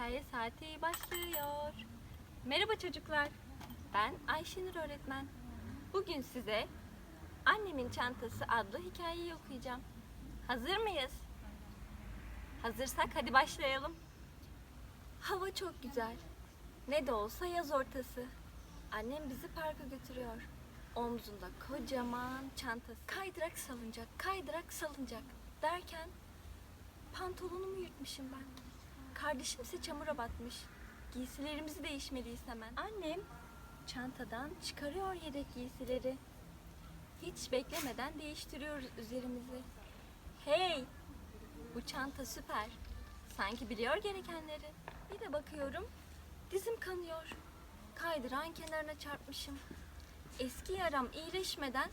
Hikaye saati başlıyor. Merhaba çocuklar. Ben Ayşenur öğretmen. Bugün size Annemin Çantası adlı hikayeyi okuyacağım. Hazır mıyız? Hazırsak hadi başlayalım. Hava çok güzel. Ne de olsa yaz ortası. Annem bizi parka götürüyor. Omzunda kocaman çantası. Kaydırak salıncak, kaydırak salıncak derken pantolonumu yırtmışım ben. Kardeşim ise çamura batmış. Giysilerimizi değişmeliyiz hemen. Annem çantadan çıkarıyor yedek giysileri. Hiç beklemeden değiştiriyoruz üzerimizi. Hey! Bu çanta süper. Sanki biliyor gerekenleri. Bir de bakıyorum dizim kanıyor. Kaydıran kenarına çarpmışım. Eski yaram iyileşmeden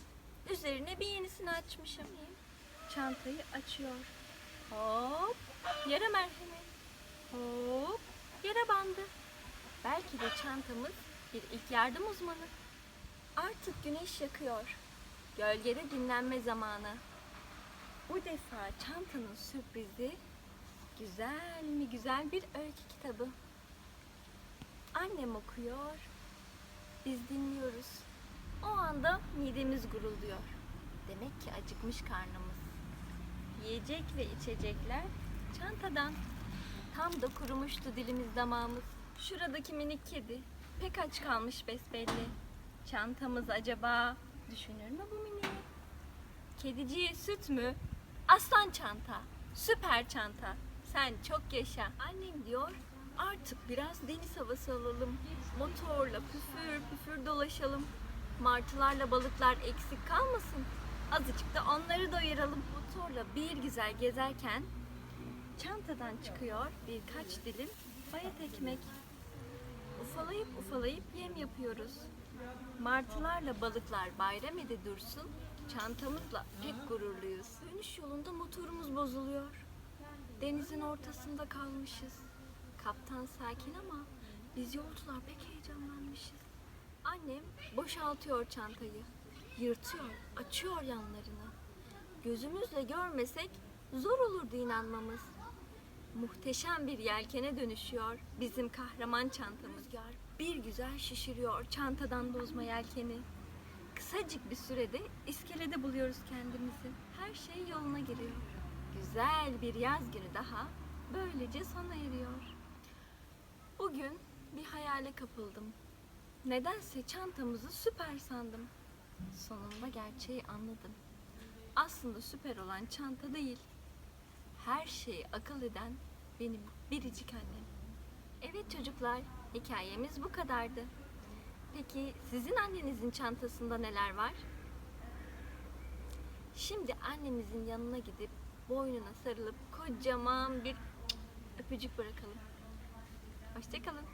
üzerine bir yenisini açmışım. Çantayı açıyor. Hop! Yara merhemi. Hop! Yara bandı. Belki de çantamız bir ilk yardım uzmanı. Artık güneş yakıyor. Gölgede dinlenme zamanı. Bu defa çantanın sürprizi güzel mi güzel bir öykü kitabı. Annem okuyor, biz dinliyoruz. O anda midemiz gurulduyor. Demek ki acıkmış karnımız. Yiyecek ve içecekler çantadan. Tam da kurumuştu dilimiz damağımız. Şuradaki minik kedi pek aç kalmış besbelli. Çantamız acaba düşünür mü bu mini? Kediciye süt mü? Aslan çanta, süper çanta. Sen çok yaşa. Annem diyor artık biraz deniz havası alalım. Motorla püfür püfür dolaşalım. Martılarla balıklar eksik kalmasın. Azıcık da onları doyuralım. Motorla bir güzel gezerken çantadan çıkıyor birkaç dilim bayat ekmek. Ufalayıp ufalayıp yem yapıyoruz. Martılarla balıklar bayram ede dursun, çantamızla pek gururluyuz. Dönüş yolunda motorumuz bozuluyor. Denizin ortasında kalmışız. Kaptan sakin ama biz yolcular pek heyecanlanmışız. Annem boşaltıyor çantayı. Yırtıyor, açıyor yanlarını. Gözümüzle görmesek zor olurdu inanmamız. Muhteşem bir yelkene dönüşüyor bizim kahraman çantamız. Rüzgar bir güzel şişiriyor çantadan bozma yelkeni. Kısacık bir sürede iskelede buluyoruz kendimizi. Her şey yoluna giriyor. Güzel bir yaz günü daha böylece sona eriyor. Bugün bir hayale kapıldım. Nedense çantamızı süper sandım. Sonunda gerçeği anladım. Aslında süper olan çanta değil. Her şeyi akıl eden benim biricik annem. Evet çocuklar, hikayemiz bu kadardı. Peki sizin annenizin çantasında neler var? Şimdi annemizin yanına gidip boynuna sarılıp kocaman bir öpücük bırakalım. Hoşçakalın.